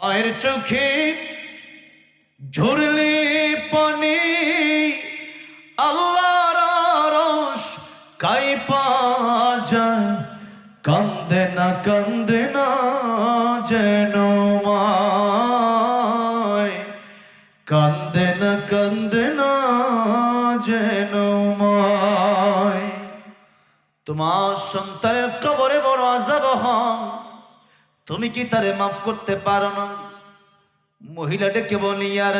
মায়ের চোখে ঝরলে পানি আল্লাহর রস কাই যায় কান্দে না কান্দে না যেন মায়। কান্দে না কান্দে না যেন মায়। তোমার সন্তানের কবরে বড় আজাব হয়। তুমি কি তারে মাফ করতে পারো না? মহিলা ডেকে বলি ইয়ার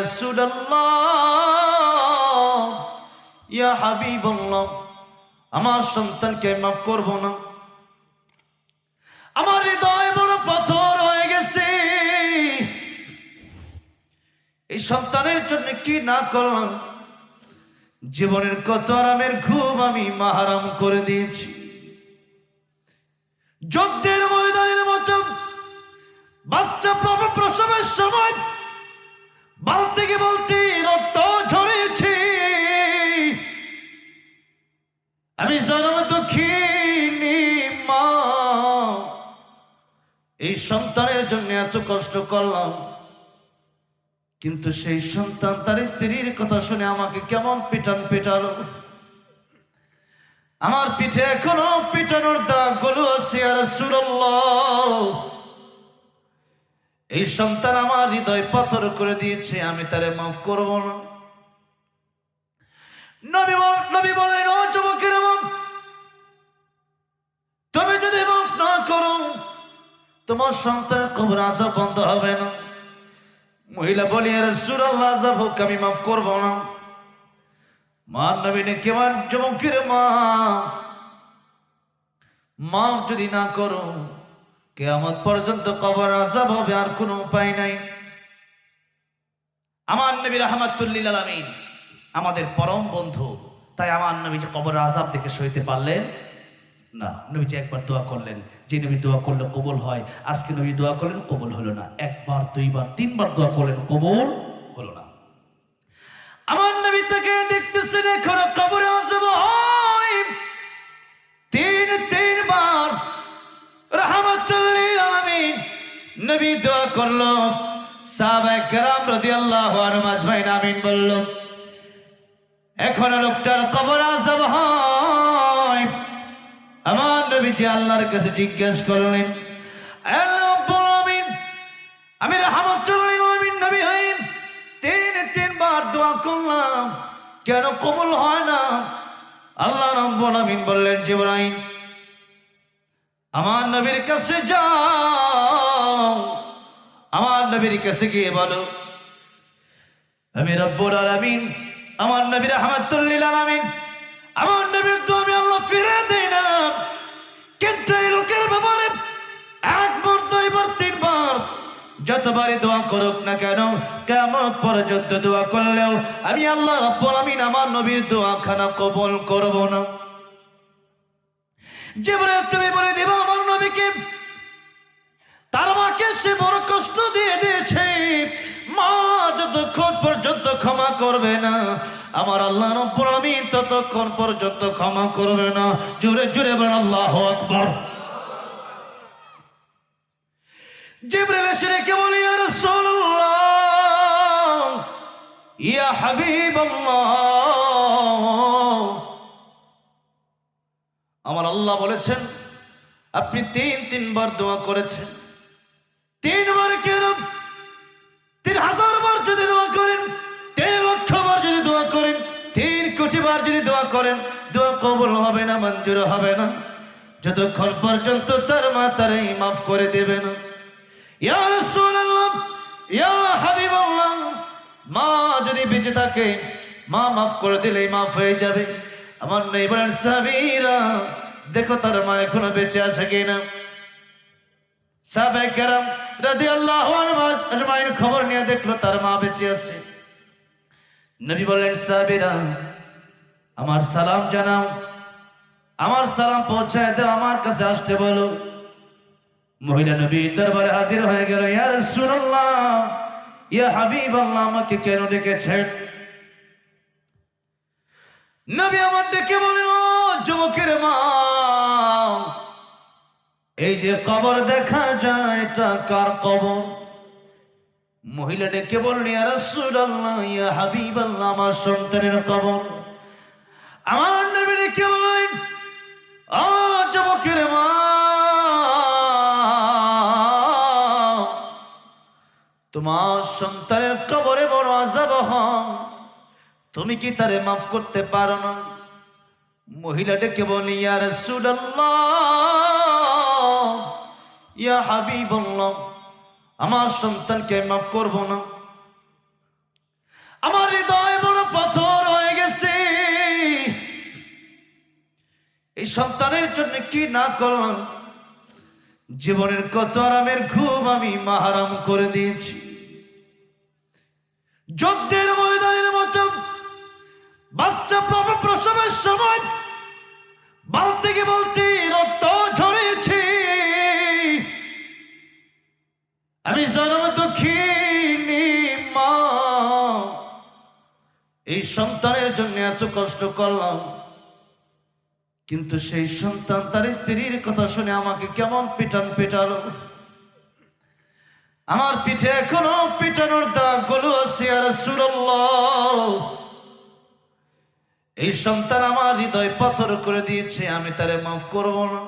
ইয়া হাবি বলল আমার সন্তানকে মাফ করব না। আমার হৃদয় বড় পাথর হয়ে গেছে। এই সন্তানের জন্য কি না করলাম? জীবনের কত আরামের ঘুম আমি মাহারাম করে দিয়েছি। যুদ্ধের ময়দানের মতো বাচ্চা প্রসবের সময় বাল থেকে বলতে রক্ত ঝরেছে। আমি জন্ম দুঃখিনী মা। এই সন্তানের জন্য এত কষ্ট করলাম। কিন্তু সেই সন্তান তার স্ত্রীর কথা শুনে আমাকে কেমন পিটান পিটালো। আমার পিঠে এখনও পিটানোর দাগগুলো আছে আর সুরল্লাহ এই সন্তান আমার হৃদয় পাথর করে দিয়েছে, আমি তারে মাফ করব না। নবী নবী বললেন, ও তুমি যদি মাফ না করো, তোমার সন্তানের কবর আজব বন্ধ হবে না। মহিলা বলি সুর আল্লাহ আজাব আমি মাফ করব না। মা নবীনে কেমন যুবকের মা, মাফ যদি না করো কেয়ামত পর্যন্ত কবর আজাব হবে, আর কোনো উপায় নাই। আমার নবী রহমাতুল্লিল আলমিন আমাদের পরম বন্ধু, তাই আমার নবী যে কবর আজাব দেখে সইতে পারলেন না। নবীজি একবার দোয়া করলেন, যে নবী দোয়া করলে কবুল হয়, আজকে নবী দোয়া করলেন, কবুল হলো না। একবার, দুইবার, তিনবার দোয়া করলেন, কবুল হলো না। আমার নবী থেকে দেখতেছেন, এখনও কবর আজাব হয়। নবী দোয়া করল। আমিন বলল, এখন লোকটার কবর হয়। আমার নবীজি আল্লাহর কাছে জিজ্ঞেস করলেন আমি নবী হইন তিন, তিনবার দোয়া করলাম, কেন কবুল হয় না? আল্লাহ রাব্বুল আলামিন বললেন, জিবরাইল আমার নবীর কাছে যাও। আমার নবীর কাছে গিয়ে বলো, আমি রব্বুল আলামিন, আমার নবীর রহমাতুল্লিল আলামিন, আমার নবীর তো আমি আল্লাহ ফিরে দেই না। কিন্তু এই লোকের ব্যাপারে একবার দুইবার তিনবার যতবারই দোয়া করুক না কেন কেমন পর্যন্ত দোয়া করলেও আমি আল্লাহ রব্বুল আলামিন আমার নবীর দোয়া খানা কবুল করব না। জীবনে তুমি বলে দেবা আমার নবীকে। তার মাকে সে বড় কষ্ট দিয়ে দিয়েছে। মা যতক্ষণ পর্যন্ত ক্ষমা করবে না, আমার আল্লাহ রব্বুল আলামিন ততক্ষণ পর্যন্ত ক্ষমা করবে না। জোরে জোরে বলেন, আল্লাহু আকবার। জিবরিল এসে রেখে বলি, ইয়া রাসূলুল্লাহ, ইয়া হাবিবাল্লাহ আমার আল্লাহ বলেছেন, আপনি তিন, তিনবার দোয়া করেছেন। তিনবার কেন তিন হাজার বার যদি দোয়া করেন, তিন লক্ষ বার যদি দোয়া করেন, তিন কোটি বার যদি দোয়া করেন, দোয়া কবুল হবে না, মঞ্জুর হবে না। যতক্ষণ পর্যন্ত তার মা তারাই মাফ করে দেবে না। ইয়া রাসূলুল্লাহ, ইয়া হাবিবাল্লাহ, মা যদি বেঁচে থাকে, মা মাফ করে দিলেই মাফ হয়ে যাবে। আমার নেই বলেন সাবিরা, দেখো তার মা এখনও বেঁচে আছে কিনা। সাহাবায়ে কেরাম আজমাইন খবর নিয়ে দেখল তার মা বেঁচে আছে। নবী বললেন সাহাবীরা আমার সালাম জানাও। আমার সালাম পৌঁছায় দাও, আমার কাছে আসতে বলো। মহিলা নবী দরবারে হাজির হয়ে গেল, ইয়া রাসূলুল্লাহ, ইয়া হাবিবাল্লাহ, আমাকে কেন ডেকেছেন? নবী আমার ডেকে বলেন "ও যুবকের মা, এই যে কবর দেখা যায়, এটা কার কবর? মহিলা ডেকে বললেন, ইয়া রাসূলুল্লাহ, ইয়া হাবিবাল্লাহ, আমার সন্তানের কবর। আমার নবী ডেকে বললেন, ও যুবকের মা, তোমার সন্তানের কবরে বড় আজাব হয়। তুমি কি তারে মাফ করতে পারো না? মহিলা ডেকে বলি, ইয়া হাবি হাবিবাল্লাহ, আমার সন্তানকে মাফ করব না। আমার হৃদয় বড় পাথর হয়ে গেছে। এই সন্তানের জন্য কি না করলাম? জীবনের কত আরামের ঘুম আমি মাহারাম করে দিয়েছি। যুদ্ধের ময়দানের মতো বাচ্চা প্রসবের সময় বাল থেকে বলতে রক্ত ঝরেছে। আমি জন্ম দুঃখিনী মা। এই সন্তানের জন্য এত কষ্ট করলাম। কিন্তু সেই সন্তান তার স্ত্রীর কথা শুনে আমাকে কেমন পিটান পিটালো। আমার পিঠে এখনও পিটানোর দাগগুলো আছে আর সুরল্লাহ এই সন্তান আমার হৃদয় পাথর করে দিয়েছে, আমি তারে মাফ করব না।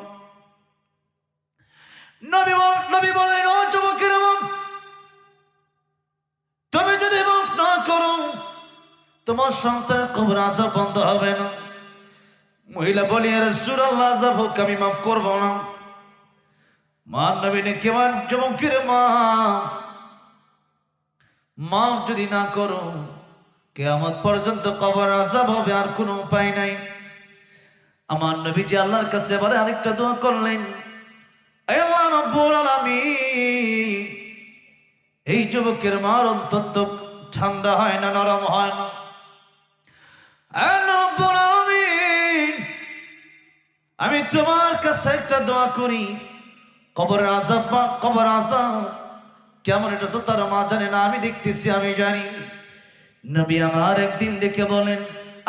নবী নবী বললেন, ও যুবকের তুমি যদি মাফ না করো, তোমার সন্তানের কবর আজব বন্ধ হবে না। মহিলা বলি, আর সুরাল্লাহ, আজাব হোক, আমি মাফ করব না। মা নবীনে কেমন যুবকের মা, মাফ যদি না করো কেয়ামত পর্যন্ত কবর আজাব হবে, আর কোনো উপায় নাই। আমার নবীজি আল্লাহর কাছে এবারে আরেকটা দোয়া করলেন আল্লাহ রব্বুল আলামিন, এই যুবকের মার অন্তত ঠান্ডা হয় না, নরম হয় না। আমি তোমার কাছে একটা দোয়া করি কবর আজাব কবর আজাব কেমন এটা তো তার মা জানে না, আমি দেখতেছি, আমি জানি। নবী আমার একদিন ডেকে বলেন,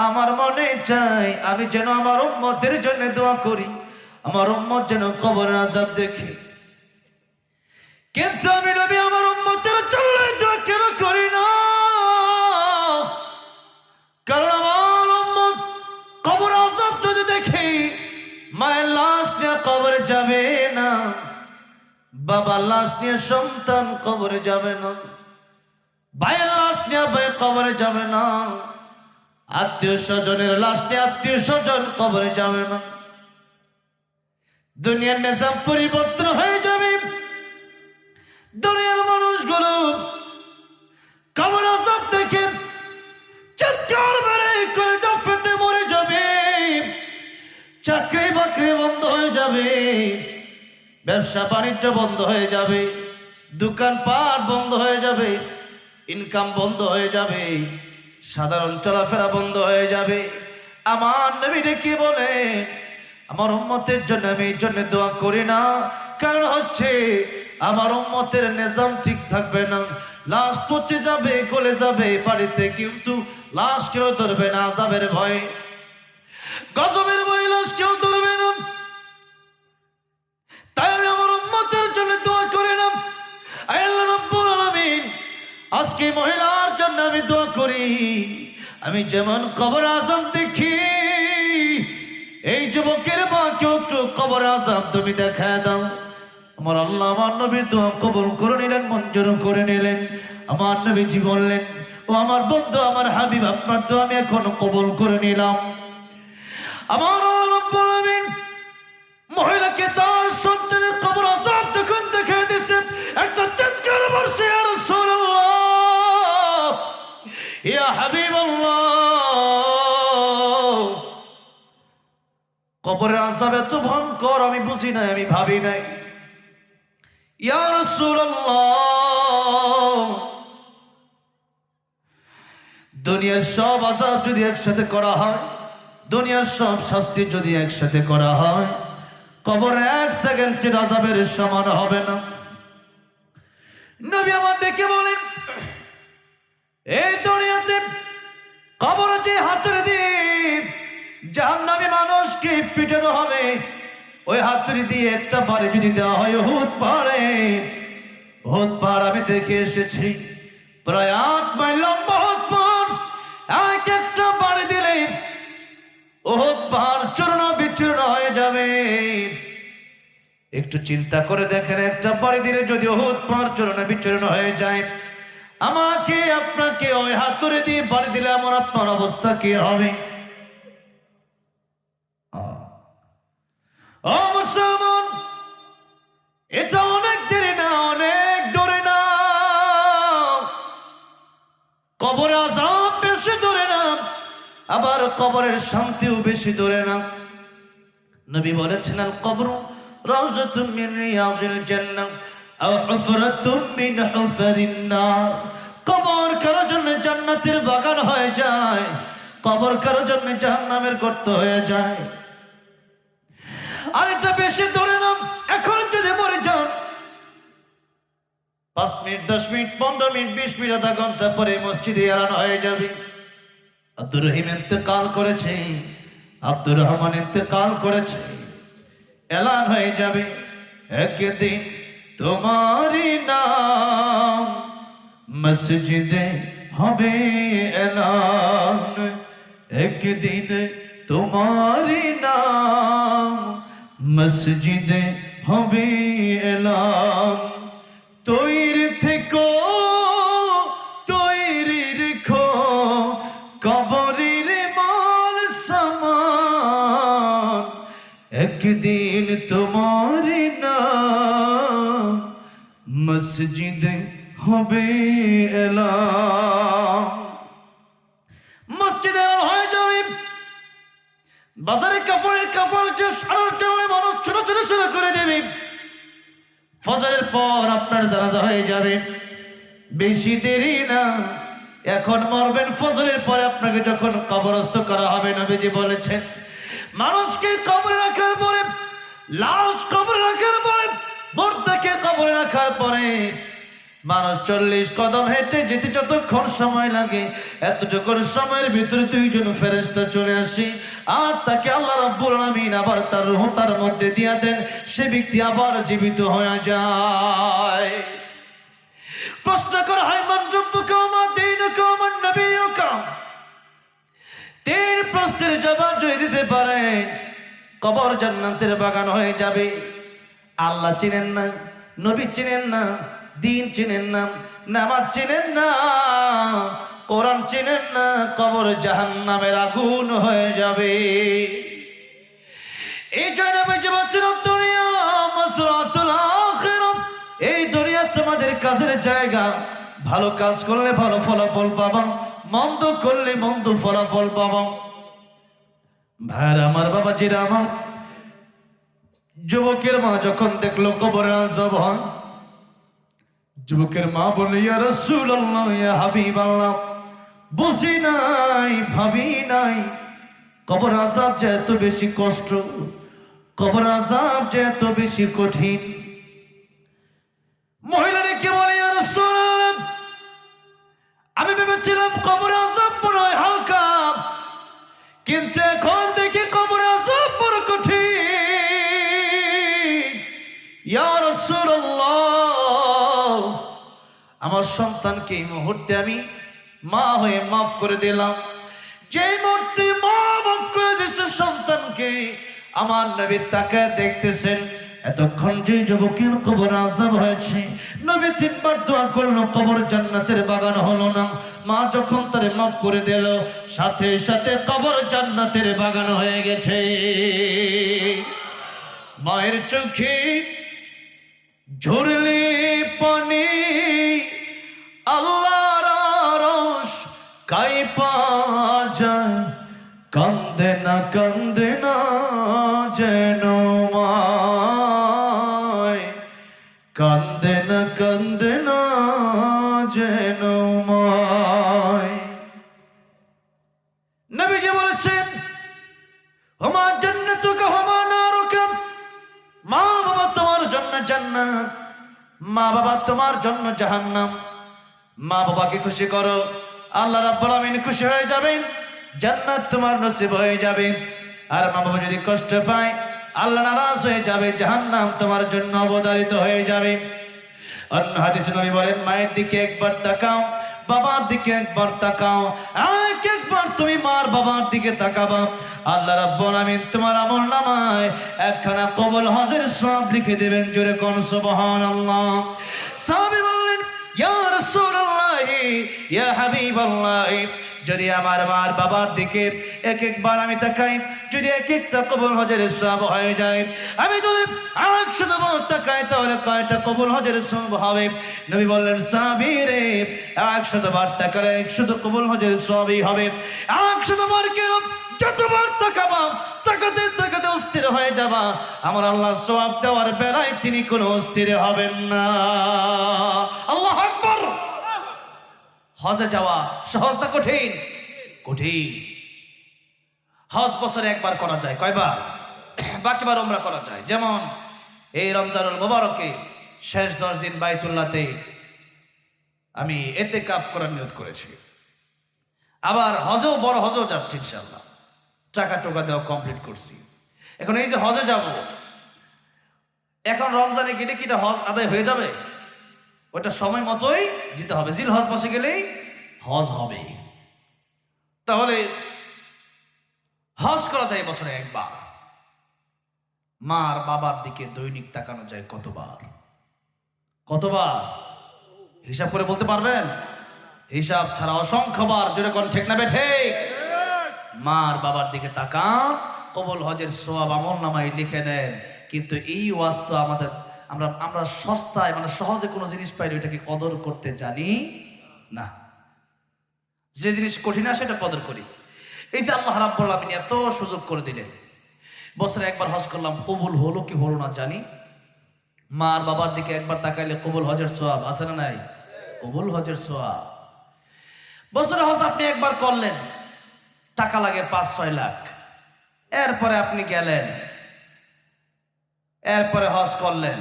আমার মনে চাই আমি যেন আমার উম্মতের জন্য দোয়া করি। আমার উম্মত যেন কবর আজাব দেখে। কিন্তু আমি নবী আমার উম্মতের জন্য দোয়া কেন করি না? কারণ আমার উম্মত কবর আজাব যদি দেখে, মায়ের লাশ নিয়ে কবরে যাবে না বাবা লাশ নিয়ে সন্তান কবরে যাবে না। ভাইয়ের লাশ নিয়ে ভাই কবরে যাবে না। আত্মীয় স্বজনের লাশ নিয়ে আত্মীয় স্বজন কবরে যাবে না। দুনিয়ার নিজাম পরিবর্তন হয়ে যাবে। দুনিয়ার মানুষগুলো কবর আজাব দেখে চিৎকার মেরে ফেটে মরে যাবে। চাকরি বাকরি বন্ধ হয়ে যাবে। ব্যবসা বাণিজ্য বন্ধ হয়ে যাবে। দোকানপাট বন্ধ হয়ে যাবে। ইনকাম বন্ধ হয়ে যাবে, সাধারণ চলাফেরা বন্ধ হয়ে যাবে। আমার নবী ডেকে বলে, আমার উম্মতের জন্য আমি এই জন্য দোয়া করি না। কারণ হচ্ছে, আমার উম্মতের নিজাম ঠিক থাকবে না। লাশ পচে যাবে, গলে যাবে, বাড়িতে কিন্তু লাশ কেউ ধরবে না আজাবের ভয়। গজবের ভয় লাশ কেউ ধরবে না। তাই আমি আমার উম্মতের জন্য দোয়া করি না। আল্লাহ আজকে মহিলার জন্য আমি দোয়া করি। আমি যেমন কবর আজম দেখি, এই যুবকের মাকে একটু কবর আজম তুমি দেখা দাও। আমার আল্লাহ, আমার নবীর দোয়া কবুল করে নিলেন, মঞ্জুর করে নিলেন। আমার নবীজি বললেন, ও আমার বন্ধু, আমার হাবিব, আপনার তো আমি এখন কবুল করে নিলাম। আমার মহিলাকে তার সন্তানের কবর আজাব তখন দেখা দিয়েছে একটা চিৎকার বসে আর ইয়া হাবিবাল্লাহ। কবরের আজাব এত ভয়ঙ্কর, আমি বুঝি নাই, আমি ভাবি নাই। ইয়া দুনিয়ার সব আজাব যদি একসাথে করা হয়, দুনিয়ার সব শাস্তি যদি একসাথে করা হয়, কবর এক সেকেন্ডের আজাবের সমান হবে না। নবী আমার ডেকে বলেন এই দুনিয়াতে কবর যে হাতুড়ি দিয়ে জাহান্নামী মানুষকে পিটানো হবে? ওই হাতুড়ি দিয়ে একটা বাড়ি যদি দেওয়া হয় হুত পারে ওহদ পাহাড় আমি দেখে এসেছি। প্রায় আট মাইল লম্বা ওহদ পাহাড়। এক একটা বাড়ি দিলে ওহদ পাহাড় চূর্ণ বিচূর্ণ হয়ে যাবে। একটু চিন্তা করে দেখেন, একটা বাড়ি দিলে যদি ওহদ পাহাড় চূর্ণ বিচূর্ণ হয়ে যায় আমাকে আপনাকে ওই হাতুড়ে দিয়ে বাড়ি দিলে আমার আপনার অবস্থা কি হবে? এটা অনেক দেরি না, অনেক দূরে না। কবর আজাব বেশি দূরে না, আবার কবরের শান্তিও বেশি দূরে না। নবী বলেছেন কবর রাউজাতুম মিন রিয়াজিল জান্নাহ। কবর কারও জন্য জান্নাতের বাগান হয়ে যায়, কবর কারও জন্য জাহান্নামের গর্ত হয়ে যায়। আর এটা বেশি ধরে নাম এখন যদি মরে যান। পাঁচ মিনিট, দশ মিনিট, পনেরো মিনিট, বিশ মিনিট, আধা ঘণ্টা পরে মসজিদে এড়ানো হয়ে যাবে। আব্দুর রহিম ইন্তেকাল করেছে, আব্দুর রহমান ইন্তেকাল করেছে, এলান হয়ে যাবে। একদিন তোমারই নাম মসজিদে হবে এলান। একদিন তোমারই নাম মসজিদে হবে এলাম তৈরি থেকো তৈরি রেখো কবরের মাল সমান। একদিন তোমার মসজিদে হবে এলাম মসজিদে হয়ে যাবে বাজারে কাপড়ের কাপড় যে সারার মানুষ ছোট ছোট করে দেবে। ফজরের পর আপনার জানাজা হয়ে যাবে। বেশি দেরি না, এখন মরবেন ফজরের পরে আপনাকে যখন কবরস্থ করা হবে, নবীজি বলেছেন, মানুষকে কবরে রাখার পরে, লাশ কবরে রাখার পরে মর্দাকে কবরে রাখার পরে মানুষ চল্লিশ কদম হেঁটে যেতে যতক্ষণ সময় লাগে এতটুকুন সময়ের ভিতরে দুইজন ফেরেস্তা চলে আসি। আর তাকে আল্লাহ রাব্বুল আলামিন আবার তার রূহ তার মধ্যে দিয়া দেন, সে ব্যক্তি আবার জীবিত হয়ে যায়। প্রশ্ন করা হয়, মান রব্বুকা ওয়া মা দীনুকা মান নাবিয়ুকা তিন প্রশ্নের জবাব যদি দিতে পারেন, কবর জান্নাতের বাগান হয়ে যাবে। আল্লাহ চিনেন না, নবী চিনেন না, দিন চিনেন না, নামাজ চিনেন না, কোরআন চিনেন না, কবর জাহান্নামের আগুন হয়ে যাবে। এই জন্য বেঁচে বলছিল দুনিয়া এই দুনিয়া তোমাদের কাজের জায়গা। ভালো কাজ করলে ভালো ফলাফল পাবা মন্দ করলে মন্দ ফলাফল পাবা ভাইয়ার আমার বাবা জিরা আমার যুবকের মা যখন দেখল কবর আজব যুবকের মা বলে ইয়া রাসূলুল্লাহ, ইয়া হাবিবাল্লাহ। বুঝি নাই, ভাবি নাই, কবর আজাব যে এত বেশি কষ্ট, কবর আজাব যে এত বেশি কঠিন। মহিলারা কি বলে, ইয়া রাসূলুল্লাহ আমি ভেবেছিলাম কবর আজাব মনে হয় হালকা, কিন্তু এখন দেখি আমার সন্তানকে এই মুহূর্তে আমি মা হয়ে মাফ করে দিলাম। যে মুহূর্তে মা মাফ করে দিচ্ছে সন্তানকে, আমার নবী তাকে দেখতেছেন, এতক্ষণ যে যুবকের কবর আজাব হয়েছে, নবী তিনবার দোয়া করল, কবর জান্নাতের বাগান হলো না। মা যখন তারে মাফ করে দিল, সাথে সাথে কবর জান্নাতের বাগান হয়ে গেছে। মায়ের চোখে ঝরলে পানি কান্দে না কান্দে না যেন মায়। কান্দে না কান্দে না যেন মায়। নবীজি বলেছেন হুমা জান্নাতুকা হুমা নারুকা, মা বাবা তোমার জন্য জান্নাত, মা বাবা তোমার জন্য জাহান্নাম। মা বাবাকে খুশি করো, আল্লাহ রাব্বুল আমিন খুশি হয়ে যাবেন। জান্নাত তোমার নসিব হয়ে যাবে। আর মা বাবা যদি কষ্ট পায়, আল্লাহ নারাজ হয়ে যাবে, জাহান্নাম তোমার জন্য অবধারিত হয়ে যাবে। অন্য হাদিসে নবী বলেন, মায়ের দিকে একবার তাকাও, বাবার দিকে একবার তাকাও। এক একবার তুমি মার বাবার দিকে তাকাবা। আল্লাহ রাব্বুল আমিন তোমার আমল নামায় একখানা কবল হজের সব লিখে দেবেন, জোরে কোন, সুবহানাল্লাহ। সাহাবী বললেন, ইয়া রাসূলুল্লাহ, ইয়া হাবিবাল্লাহ। যদি আমার মার বাবার দিকে এক একবার আমি তাকাই, যদি এক একটা কবুল হজের সব হয়ে যায়, আমি যদি একশো বার তাকাই, তাহলে কয়টা কবুল হজের সব হবে? নবী বললেন সাবিরে একশো বার তাকালে একশো কবুল হজের সবই হবে। একশো বার কেন যতবার তাকাবা, তাকাতে তাকাতে অস্থির হয়ে যাবা। আমার আল্লাহ সওয়াব দেওয়ার বেলায় তিনি কোনো অস্থির হবেন না। আল্লাহ আকবর। হজে যাওয়া সহজ না কঠিন? কঠিন। হজ বছরে একবার করা যায়, কয়বার? বাকিবার ওমরা করা যায়। যেমন এই রমজানুল মোবারকে শেষ দশ দিন বাইতুল্লাতে আমি এতে কাপ করার নিয়ত করেছি। আবার হজেও বড় হজেও যাচ্ছি ইনশাল্লাহ টাকা টোকা দেওয়া কমপ্লিট করছি। এখন এই যে হজে যাব, এখন রমজানে গেলে কি এটা হজ আদায় হয়ে যাবে? ওটা সময় মতোই যেতে হবে। জিল হজ বসে গেলেই হজ হবে। তাহলে হজ করা যায় বছরে একবার। মার বাবার দিকে দৈনিক তাকানো যায় কতবার? কতবার? হিসাব করে বলতে পারবেন? হিসাব ছাড়া অসংখ্যবার জোরে কোন ঠিক না বেঠে মার বাবার দিকে তাকান, কবল হজের সোয়াব আমল নামাই লিখে নেন। কিন্তু এই ওয়াজ তো আমাদের আমরা আমরা সস্তায় মানে সহজে কোনো জিনিস পাইলে ওইটাকে কদর করতে জানি না। যে জিনিস কঠিন আছে সেটা কদর করি। এই যে আল্লাহ রাব্বুল আলামিন এত সুযোগ করে দিলেন। বছরে একবার হজ করলাম, কবুল হলো কি হলো না জানি। মার বাবার দিকে একবার তাকাইলে কবুল হজের সোয়াব আছে না নাই? কবুল হজের সোয়াব বছরে হজ আপনি একবার করলেন, টাকা লাগে পাঁচ, ছয় লাখ। এরপরে আপনি গেলেন, এরপরে হজ করলেন।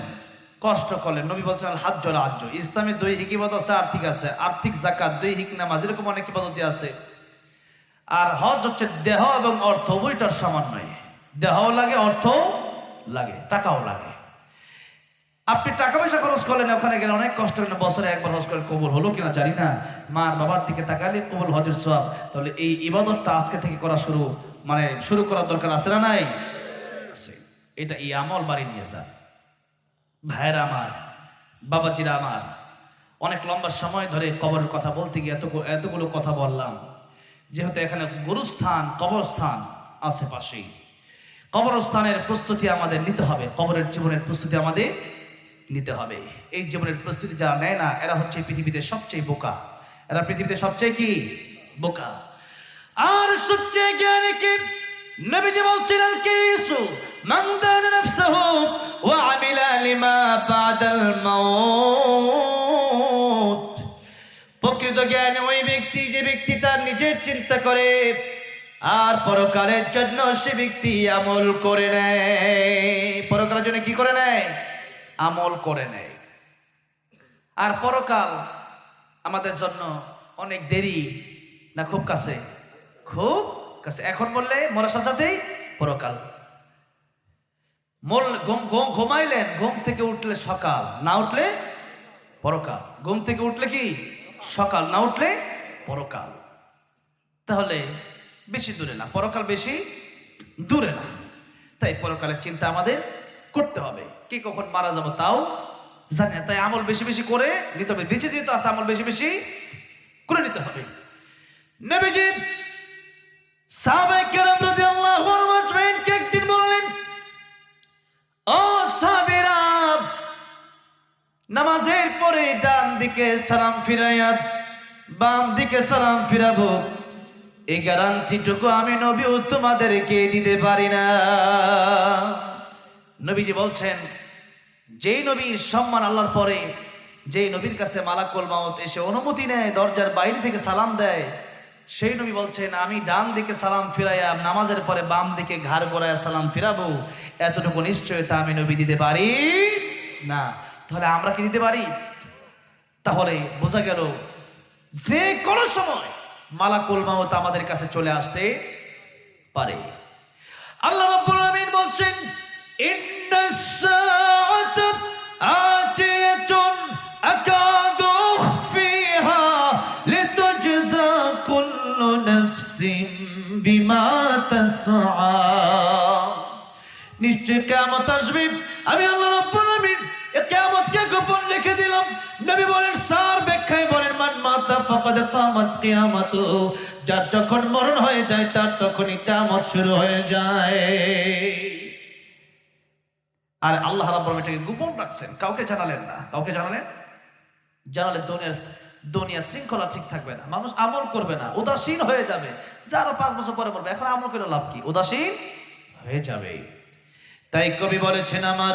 কষ্ট করলেন। নবী বলছেন, হাত জল আজ্য ইসলামে দুই হিকিবত আছে, আর্থিক আছে। আর্থিক জাকাত দুই হিক নামাজ, এরকম অনেক ইবাদতি আছে। আর হজ হচ্ছে দেহ এবং অর্থ, উভয়টার সমন্বয় দেহও লাগে অর্থ লাগে, টাকাও লাগে। আপনি টাকা পয়সা খরচ করলেন, ওখানে গেলে অনেক কষ্ট করলেন বছরে একবার হজ করে কবুল হলো কিনা জানি না। মার বাবার দিকে তাকালে কবুল হজের সব তাহলে এই ইবাদতটা আজকে থেকে করা শুরু। মানে শুরু করার দরকার আছে না নাই? আছে। এটা এই আমল বাড়ি নিয়ে যান। ভাইয়েরা আমার, বাবাজিরা আমার, অনেক লম্বা সময় ধরে কবরের কথা বলতে গিয়ে এত এতগুলো কথা বললাম, যেহেতু এখানে গুরুস্থান, কবরস্থান আশেপাশেই কবরস্থানের প্রস্তুতি আমাদের নিতে হবে, কবরের জীবনের প্রস্তুতি আমাদের নিতে হবে। এই জীবনের প্রস্তুতি যারা নেয় না, এরা হচ্ছে পৃথিবীতে সবচেয়ে বোকা। এরা পৃথিবীতে সবচেয়ে কি? বোকা। আর সবচেয়ে জ্ঞানী কি? নবীজি বলছিলেন, কি দানা নাফসাহু ওয়া আমিলা লিমা বাদাল মাউত প্রকৃত জ্ঞানী ওই ব্যক্তি, যে ব্যক্তি তার নিজের চিন্তা করে, আর পরকালের জন্য সে ব্যক্তি আমল করে নেয়। পরকালের জন্য কি করে নেয়? আমল করে নেয়। আর পরকাল আমাদের জন্য অনেক দেরি, না খুব কাছে? খুব কাছে। এখন বললে মরার সাথেই পরকাল। ঘুম ঘুমাইলেন, ঘুম থেকে উঠলে সকাল, না উঠলে পরকাল। ঘুম থেকে উঠলে কি? সকাল, না উঠলে পরকাল। তাহলে বেশি দূরে না, পরকাল বেশি দূরে না। তাই পরকালের চিন্তা আমাদের করতে হবে। কে কখন মারা যাব তাও জানে তাই আমল বেশি বেশি করে নিতে হবে। বেঁচে যেহেতু আছে, আমল বেশি বেশি করে নিতে হবে। নবীজি সাহাবায়ে নামাজের পরে ডান দিকে সালাম ফিরাইয়া, বাম দিকে সালাম ফিরাবো। এই গ্যারান্টিটুকু আমি নবী, তোমাদেরকে দিতে পারি না। নবীজি বলছেন, যেই নবীর সম্মান আল্লাহর পরে, যেই নবীর কাছে মালাকুল মাউত এসে অনুমতি নেয়, দরজার বাইরে থেকে সালাম দেয়, সেই নবী বলছেন, আমি ডান দিকে সালাম ফিরাইয়া, নামাজের পরে বাম দিকে ঘাড় গোড়ায় সালাম ফিরাবো। এতটুকু নিশ্চয়তা আমি নবী দিতে পারি না। তাহলে আমরা কি দিতে পারি? তাহলে বোঝা গেল যে কোনো সময় মালা কলমাও তা আমাদের কাছে চলে আসতে পারে। আল্লাহ রব্বুল আমিন বলছেন নিশ্চয় কিয়ামত আসবে। আমি আল্লাহ রব্বুল আমিন কিয়ামতকে গোপন রেখে দিলাম। নবী বলেন, সার ব্যাখ্যায় বলেন, মান মাতা ফাকাদ কামাত যার যখন মরণ হয়ে যায়, তার তখনই কিয়ামত শুরু হয়ে যায়। আর আল্লাহ রাব্বুল এটাকে গোপন রাখছেন। কাউকে জানালেন না। কাউকে জানালেন? জানালে দুনিয়ার শৃঙ্খলা ঠিক থাকবে না। মানুষ আমল করবে না। উদাসীন হয়ে যাবে। যে আরও পাঁচ বছর পরে মরবে এখন আমল করে লাভ কি? উদাসীন হয়ে যাবে। তাই কবি বলেছেন আমার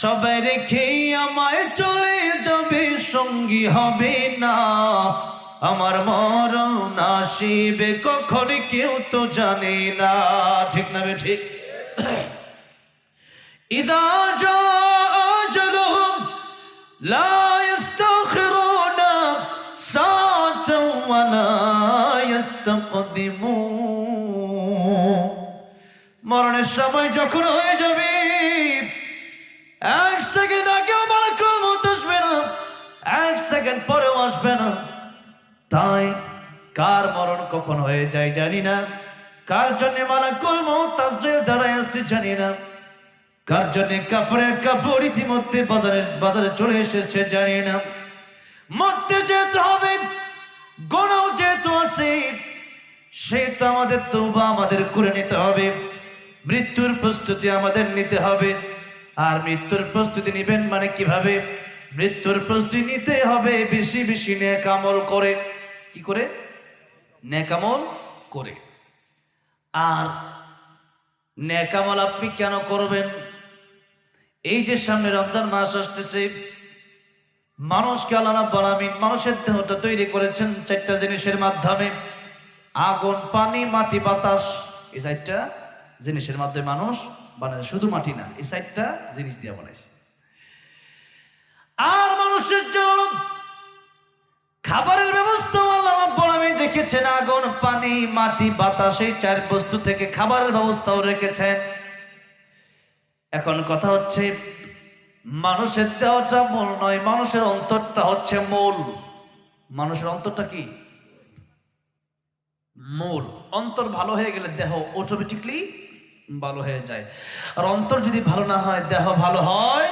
সবাই রেখে আমায় চলে যাবে, সঙ্গী হবে না। আমার মরণ আসিবে, কখন কেউ তো জানে না। ঠিক না ঠিক? ইদা মরণের সময় যখন হয়ে যাবে এক সেকেন্ড আগেও মালাকুল মত আসবে না, এক সেকেন্ড পরেও আসবে না। তাই কার মরণ কখন হয়ে যায় জানি না, কার জন্য মালাকুল মত আসছে, দাঁড়ায় আসছে জানি না। কার জন্য কাপড়ের কাপড় ইতিমধ্যে বাজারে বাজারে চলে এসেছে জানি না। মরতে যেতে হবে, গোনাও যেহেতু আছে, সে তো আমাদের তৌবা আমাদের করে নিতে হবে, মৃত্যুর প্রস্তুতি আমাদের নিতে হবে। আর মৃত্যুর প্রস্তুতি নেবেন মানে কীভাবে? মৃত্যুর প্রস্তুতি নিতে হবে, বেশি বেশি ন্যাকামল করে। কি করে? ন্যাকামল করে। আর নেকামল আপনি কেন করবেন? এই যে সামনে রমজান মাস আসতেছে, মানুষকে আল্লাহ রাব্বুল আলামিন মানুষের দেহটা তৈরি করেছেন চারটা জিনিসের মাধ্যমে। আগুন, পানি, মাটি, বাতাস, এই চারটা জিনিসের মাধ্যমে মানুষ বানায় শুধু মাটি না, এই সাইডটা জিনিস দিয়ে বানাইছে। আর মানুষের জন্য খাবারের ব্যবস্থা আল্লাহ রাব্বুল আলামিন রেখেছেন, আগুন, পানি, মাটি, বাতাস, এই চার বস্তু থেকে খাবারের ব্যবস্থাও রেখেছেন। এখন কথা হচ্ছে, মানুষের দেহটা মূল নয়, মানুষের অন্তরটা হচ্ছে মূল। মানুষের অন্তরটা কি? মূল। অন্তর ভালো হয়ে গেলে দেহ অটোমেটিকলি ভালো হয়ে যায়। আর অন্তর যদি ভালো না হয়, দেহ ভালো হয়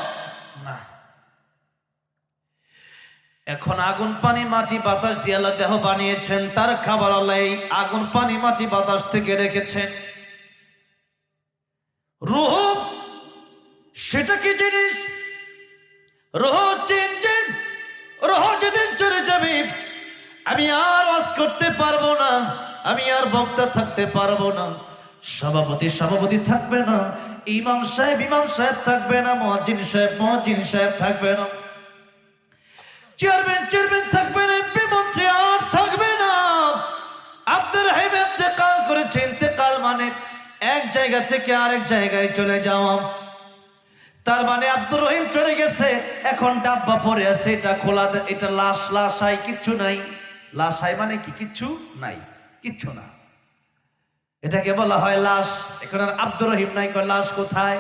না। এখন আগুন, পানি, মাটি, বাতাস দিয়ে আল্লাহ দেহ বানিয়েছেন। তার খাবার আল্লাহ এই আগুন, পানি, মাটি, বাতাস থেকে রেখেছেন। রুহ, সেটা কি জিনিস? রোহ চেঞ্জেন রোহ যেদিন চলে যাবে, আমি আর ওয়াজ করতে পারব না, আমি আর বক্তা থাকতে পারব না। সভাপতি সভাপতি থাকবে না, ইমাম সাহেব ইমাম সাহেব থাকবে না, মহাজিন সাহেব মহাজিন সাহেব থাকবে না। চেয়ারম্যান চেয়ারম্যান থাকবে না, এমপি মন্ত্রী আর থাকবে না। আব্দুর রহিম ইন্তেকাল করেছে, ইন্তেকাল মানে এক জায়গা থেকে আরেক জায়গায় চলে যাওয়া। তার মানে আব্দুর রহিম চলে গেছে, এখন ডাব্বা পরে আছে, এটা খোলা, এটা লাশ লাশ আই কিচ্ছু নাই। লাশ আই মানে কি? কিচ্ছু নাই কিচ্ছু না। এটাকে বলা হয় লাশ। এখন আর আব্দুর রহিম নাই, কয় লাশ কোথায়?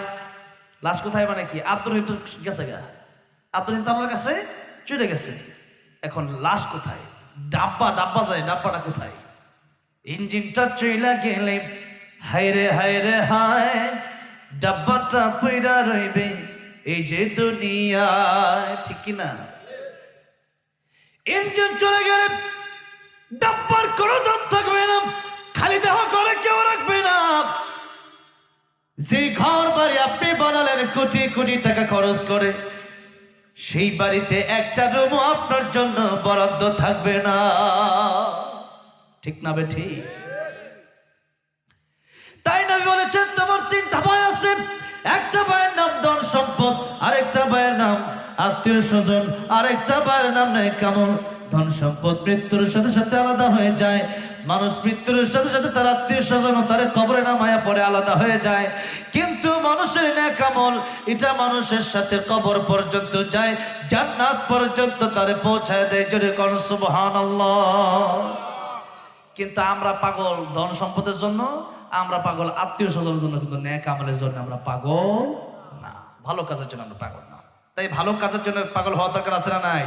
লাশ কোথায় মানে কি? আব্দুর রহিম তো গেছে গা। আব্দুর রহিম তার কাছে চলে গেছে। এখন লাশ কোথায়? ডাব্বা ডাব্বা যায়, ডাব্বাটা কোথায়? ইঞ্জিনটা চইলা গেলে হায়রে হায়রে হায়, ডাব্বাটা পইরা রইবে এই যে দুনিয়ায়। ঠিক কি না? ইঞ্জিন চলে গেলে, ডাব্বার কোনো দম থাকবে না। খালি দেহ করে কেউ রাখবে না। যে ঘর বাড়ি আপনি বানালেন, কোটি কোটি টাকা খরচ করে, সেই বাড়িতে একটা রুমও আপনার জন্য বরাদ্দ থাকবে না। ঠিক না বে ঠিক? তাই নবী বলেছেন, তোমার তিনটা ভাই আছে। একটা ভাইয়ের নাম ধন সম্পদ, আরেকটা ভাইয়ের নাম আত্মীয় স্বজন, আরেকটা ভাইয়ের নাম নাই কেমন ধন সম্পদ মৃত্যুর সাথে সাথে আলাদা হয়ে যায়। মানুষ মৃত্যুর সাথে সাথে তার আত্মীয় স্বজন তার কবরে নামায়া পরে আলাদা হয়ে যায়। কিন্তু মানুষের ন্যাক আমল, এটা মানুষের সাথে কবর পর্যন্ত যায়, জান্নাত পর্যন্ত তারে পৌঁছায় দেয়। জোরে কোন, সুবহানাল্লাহ। কিন্তু আমরা পাগল ধন সম্পদের জন্য, আমরা পাগল আত্মীয় স্বজনের জন্য, কিন্তু ন্যাক আমলের জন্য আমরা পাগল না। ভালো কাজের জন্য আমরা পাগল না। তাই ভালো কাজের জন্য পাগল হওয়া দরকার আছে না নাই?